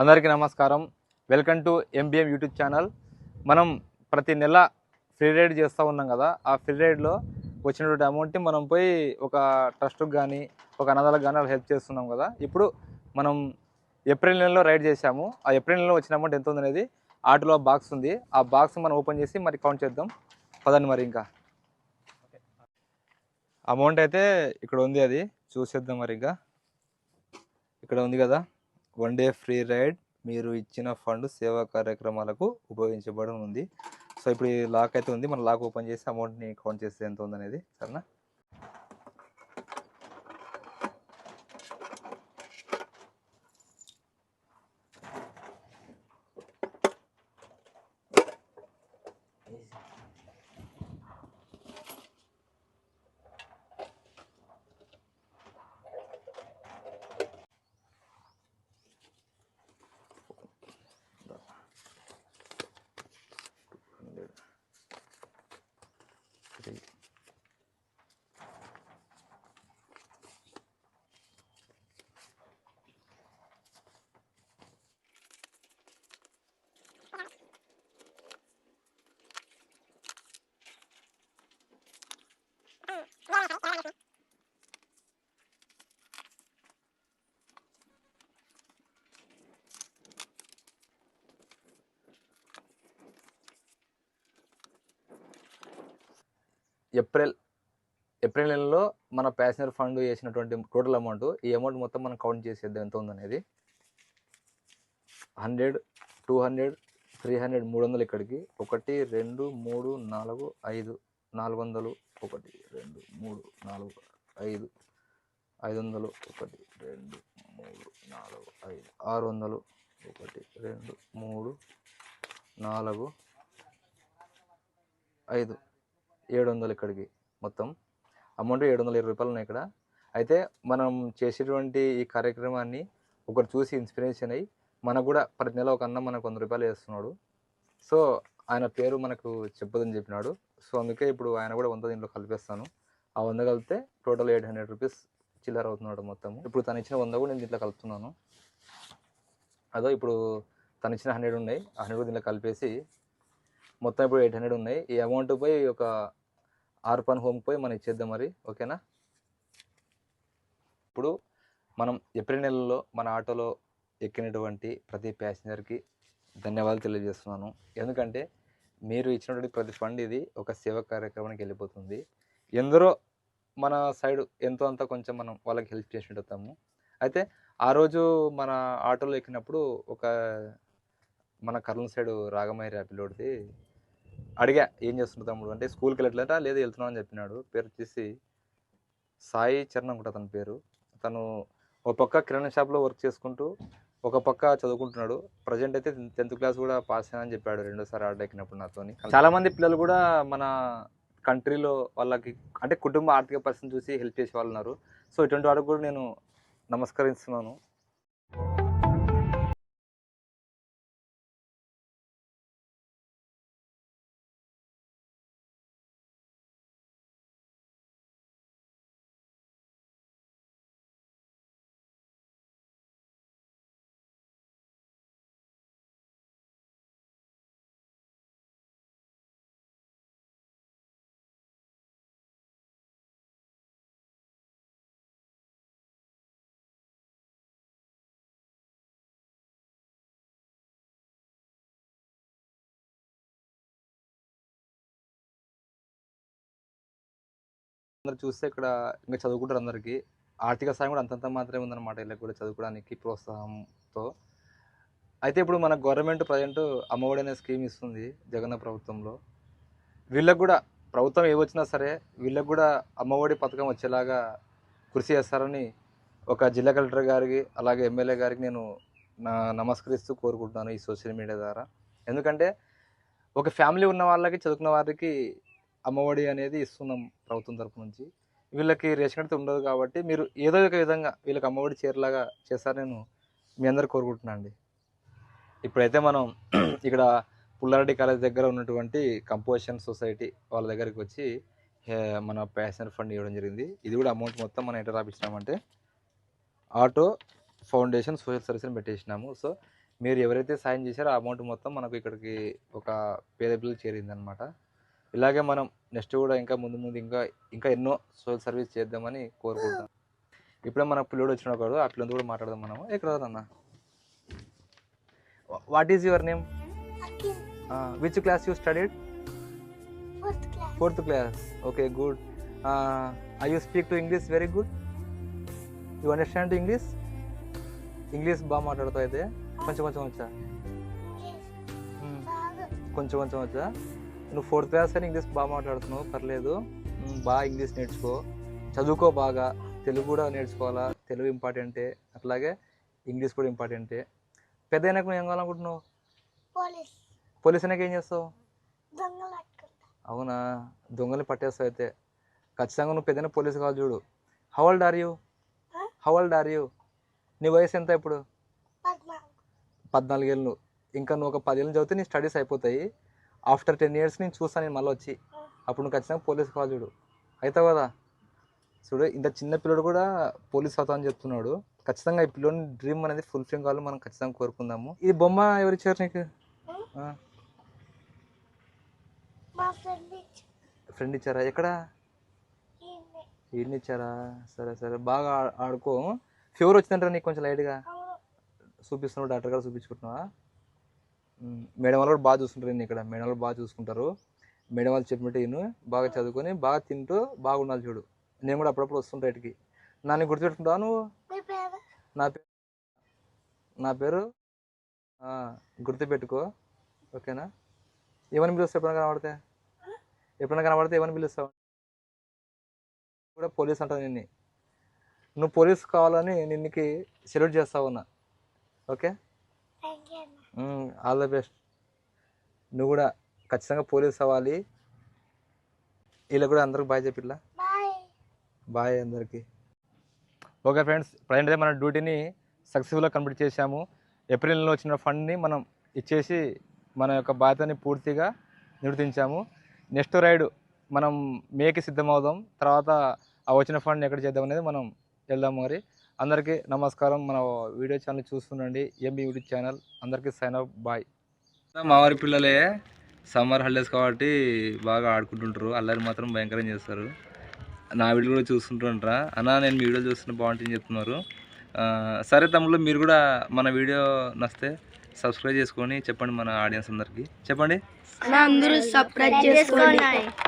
అందరికీ నమస్కారం. Welcome to MBM YouTube channel. మనం ప్రతి నెల ఫ్రీ రైడ్ చేస్తూ ఉన్నాం కదా ఆ ఫ్రీ రైడ్లో వచ్చినటువంటి అమౌంట్ని మనం పోయి ఒక ట్రస్ట్కి కానీ ఒక అనాథాలకు కానీ హెల్ప్ చేస్తున్నాం కదా. ఇప్పుడు మనం ఏప్రిల్ నెలలో రైడ్ చేశాము. ఆ ఏప్రిల్ నెలలో వచ్చిన అమౌంట్ ఎంత ఉందనేది ఆటోలో బాక్స్ ఉంది. ఆ బాక్స్ మనం ఓపెన్ చేసి మరి కౌంట్ చేద్దాం. పదండి మరి ఇంకా. అమౌంట్ అయితే ఇక్కడ ఉంది అది. చూసేద్దాం మరి ఇంకా. ఇక్కడ ఉంది కదా. One day free ride. మీరు ఇచ్చిన ఫండ్ సేవా కార్యక్రమాలకు ఉపయోగించబడి సో ఇప్పుడు ఈ లాక్ అయితే ఉంది. మనం లాక్ ఓపెన్ చేసి అమౌంట్ని కౌంట్ చేస్తే ఎంత ఉందనేది. సరేనా త్రీ ఏప్రిల్ ఏప్రిల్ నెలలో మన ప్యాసింజర్ ఫండ్ వేసినటువంటి టోటల్ అమౌంట్ ఈ అమౌంట్ మొత్తం మనం కౌంట్ చేసేద్దాం. ఎంత ఉందనేది? Hundred two hundred three hundred మూడు వందలు ఇక్కడికి. ఒకటి రెండు మూడు నాలుగు ఐదు నాలుగు వందలు ఒకటి రెండు మూడు నాలుగు ఐదు ఐదు వందలు ఒకటి రెండు మూడు నాలుగు ఐదు ఆరు వందలు ఒకటి రెండు మూడు నాలుగు ఐదు. ఏడు వందలు ఇక్కడికి మొత్తం. అమౌంట్ ఏడు వందల ఇరవై రూపాయలు ఉన్నాయి ఇక్కడ. అయితే మనం చేసేటువంటి ఈ కార్యక్రమాన్ని ఒకరు చూసి ఇన్స్పిరేషన్ అయ్యి మనకు కూడా ప్రతి నెల ఒక అన్న మనకు వంద రూపాయలు వేస్తున్నాడు. సో ఆయన పేరు మనకు చెప్పదని చెప్పినాడు. సో అందుకే ఇప్పుడు ఆయన కూడా వంద దీంట్లో కలిపేస్తాను. ఆ వంద కలిపితే టోటల్ ఎయిట్ హండ్రెడ్ రూపీస్ చిల్లర అవుతున్నాడు మొత్తం ఇప్పుడు తను ఇచ్చిన వంద కూడా నేను దీంట్లో కలుపుతున్నాను. అదో ఇప్పుడు తను ఇచ్చిన హండ్రెడ్ ఉన్నాయి. ఆ హండ్రెడ్ దీంట్లో కలిపేసి మొత్తం ఇప్పుడు ఎయిట్ హండ్రెడ్ ఉన్నాయి. ఈ అమౌంట్ పోయి ఒక ఆర్పన్ హోమ్ పోయి మనం ఇచ్చేద్దాం మరి ఓకేనా? ఇప్పుడు మనం ఏప్రిల్ నెలలో మన ఆటోలో ఎక్కినటువంటి ప్రతి ప్యాసింజర్కి ధన్యవాదాలు తెలియజేస్తున్నాను. ఎందుకంటే మీరు ఇచ్చినటువంటి ప్రతి ఫండ్ ఇది ఒక సేవ కార్యక్రమానికి వెళ్ళిపోతుంది. ఎందరో మన సైడ్ ఎంతో అంత కొంచెం మనం వాళ్ళకి హెల్ప్ చేసినట్టుతాము అయితే ఆ రోజు మన ఆటోలో ఎక్కినప్పుడు ఒక మన కర్నూలు సైడ్ రాగమయ్య ర్యాపిలోడిది అడిగా ఏం చేస్తున్నాడు తమ్ముడు? అంటే స్కూల్కి వెళ్ళట్లేదా? లేదు వెళ్తున్నావు అని చెప్పినాడు. పేరు వచ్చేసి సాయి చరణ్ అనుకుంటా తన పేరు. తను ఒక పక్క కిరాణా షాప్లో వర్క్ చేసుకుంటూ ఒక పక్క చదువుకుంటున్నాడు. ప్రజెంట్ అయితే టెన్త్ క్లాస్ కూడా పాస్ అని చెప్పాడు రెండోసారి ఆర్డర్ ఎక్కినప్పుడు నాతోని. చాలామంది పిల్లలు కూడా మన కంట్రీలో వాళ్ళకి అంటే కుటుంబ ఆర్థిక పరిస్థితిని చూసి హెల్ప్ చేసే వాళ్ళు ఉన్నారు. సో ఇటువంటి వారికి కూడా నేను నమస్కరిస్తున్నాను. అందరు చూస్తే ఇక్కడ ఇంకా చదువుకుంటారు అందరికీ. ఆర్థిక సాయం కూడా అంతంత మాత్రమే ఉందన్నమాట వీళ్ళకి కూడా చదువుకోవడానికి ప్రోత్సాహంతో. అయితే ఇప్పుడు మన గవర్నమెంట్ ప్రజెంట్ అమ్మఒడి అనే స్కీమ్ ఇస్తుంది జగన్ ప్రభుత్వంలో. వీళ్ళకు కూడా ప్రభుత్వం ఏ వచ్చినా సరే వీళ్ళకు కూడా అమ్మఒడి పథకం వచ్చేలాగా కృషి చేస్తారని ఒక జిల్లా కలెక్టర్ గారికి అలాగే ఎమ్మెల్యే గారికి నేను నా నమస్కరిస్తూ కోరుకుంటున్నాను ఈ సోషల్ మీడియా ద్వారా. ఎందుకంటే ఒక ఫ్యామిలీ ఉన్న వాళ్ళకి చదువుకున్న వారికి అమ్మఒడి అనేది ఇస్తున్నాం ప్రభుత్వం తరపు నుంచి. వీళ్ళకి రేషన్ కార్డు ఉండదు కాబట్టి మీరు ఏదో ఒక విధంగా వీళ్ళకి అమ్మఒడి చేరేలాగా చేస్తారని నేను మీ అందరు కోరుకుంటున్నాను అండి. ఇప్పుడైతే మనం ఇక్కడ పుల్లారెడ్డి కాలేజ్ దగ్గర ఉన్నటువంటి కంపోజిషన్ సొసైటీ వాళ్ళ దగ్గరికి వచ్చి మన ప్యాసెంజర్ ఫండ్ ఇవ్వడం జరిగింది. ఇది కూడా అమౌంట్ మొత్తం మనం ఎట్లా రాపించినామంటే ఆటో ఫౌండేషన్ సోషల్ సర్వీస్ అని పెట్టేసినాము. సో మీరు ఎవరైతే సాయం చేశారో ఆ అమౌంట్ మొత్తం మనకు ఇక్కడికి ఒక పేద పిల్లలు చేరిందనమాట ఇలాగే మనం నెక్స్ట్ కూడా ఇంకా ముందు ముందు ఇంకా ఇంకా ఎన్నో సోషల్ సర్వీస్ చేద్దామని కోరుకుంటాం ఇప్పుడే మన పిల్లడు వచ్చిన ఒకడు పిల్లలతో కూడా మాట్లాడదాం మనము ఎక్కడ అన్న? What is your name which class you studied. Fourth class okay good I you speak to English very good you understand English English బాగా మాట్లాడుతావు అయితే. కొంచెం కొంచెం వచ్చా? Hmm. కొంచెం కొంచెం వచ్చా? నువ్వు ఫోర్త్ క్లాస్ అని ఇంగ్లీష్ బాగా మాట్లాడుతున్నావు పర్లేదు. బాగా ఇంగ్లీష్ నేర్చుకో. చదువుకో బాగా. తెలుగు కూడా నేర్చుకోవాలా? తెలుగు ఇంపార్టెంటే అట్లాగే ఇంగ్లీష్ కూడా ఇంపార్టెంటే పెద్ద అయినాక నువ్వు ఏం కావాలనుకుంటున్నావు? పోలీస్. అయినాక ఏం చేస్తావు? అవునా? దొంగల్ని పట్టేస్తావు అయితే. ఖచ్చితంగా నువ్వు పెద్దన పోలీసు కావాలి చూడు. How old are you Huh? How old are you నీ వయసు ఎంత ఇప్పుడు? పద్నాలుగు. పద్నాలుగేళ్ళు ఇంకా నువ్వు ఒక పదేళ్ళు చదివితే నీ స్టడీస్ అయిపోతాయి. ఆఫ్టర్ టెన్ ఇయర్స్ నేను చూస్తాను నేను మళ్ళీ వచ్చి. అప్పుడు నువ్వు ఖచ్చితంగా పోలీస్ కావాలి చూడు. అవుతావు కదా? చూడు ఇంత చిన్న పిల్లడు కూడా పోలీస్ అవుతా అని చెప్తున్నాడు. ఖచ్చితంగా ఈ పిల్లోని డ్రీమ్ అనేది ఫుల్ ఫిల్ కావాలి మనం ఖచ్చితంగా కోరుకుందాము. ఈ బొమ్మ ఎవరు ఇచ్చారు నీకు? ఫ్రెండ్ ఇచ్చారా? ఎక్కడ? ఈయన ఇచ్చారా? సరే సరే. బాగా ఆడుకో. ఫీవర్ వచ్చిందంటారా నీకు కొంచెం లైట్గా చూపిస్తున్నావు డాక్టర్ గారు చూపించుకుంటున్నావా? మేడం వాళ్ళు కూడా బాగా చూసుకుంటారు నేను ఇక్కడ. మేడం వాళ్ళు బాగా చూసుకుంటారు. మేడం వాళ్ళు చెప్పినట్టు ఈయన బాగా చదువుకొని బాగా తింటూ బాగా ఉండాలి చూడు. నేను కూడా అప్పుడప్పుడు వస్తుంటా ఇటుకి. నన్ను గుర్తుపెట్టుకుంటావా నువ్వు? నా పేరు? నా పేరు? గుర్తుపెట్టుకో. ఓకేనా? ఏమని పిలుస్తావు? ఎప్పుడైనా కనబడితే? ఎప్పుడైనా కనబడితే ఏమని పిలుస్తావు? కూడా పోలీస్ అంటావు నిన్ను. నువ్వు పోలీస్ కావాలని నిన్నుకి సెల్యూట్ చేస్తావు ఉన్నా. ఓకే? ఆల్ ద బెస్ట్ నువ్వు కూడా ఖచ్చితంగా పోలీస్ అవ్వాలి. వీళ్ళకి కూడా అందరికి బాయ్ చెప్పిట్లా బాయ్ అందరికి. ఓకే ఫ్రెండ్స్ ప్రజెంట్ మన డ్యూటీని సక్సెస్ఫుల్గా కంప్లీట్ చేశాము. ఏప్రిల్ నెలలో వచ్చిన ఫండ్ని మనం ఇచ్చేసి మన యొక్క బాధ్యతని పూర్తిగా నిర్వర్తించాము. నెక్స్ట్ రైడ్ మనం మేకి సిద్ధమవుదాం. తర్వాత ఆ వచ్చిన ఫండ్ ఎక్కడ చేద్దాం అనేది మనం వెళ్దాం మరి. అందరికీ నమస్కారం. మన video channel చూస్తుండండి. MB YouTube channel. అందరికీ సైన్ అప్. బాయ్. మా వారి పిల్లలే సమ్మర్ హాలిడేస్ కాబట్టి బాగా ఆడుకుంటుంటారు. అల్లరి మాత్రం భయంకరం చేస్తారు. నా వీడియో కూడా చూస్తుంటారా అన్న నేను మీ వీడియో చూస్తుంటే బాగుంటుంది చెప్తున్నారు. ఆ, సరే తమ్ముళ్ళు మీరు కూడా మన వీడియో నచ్చితే సబ్స్క్రైబ్ చేసుకొని చెప్పండి మన ఆడియన్స్ అందరికీ. చెప్పండి. అందరూ సబ్స్క్రైబ్ చేసుకోండి.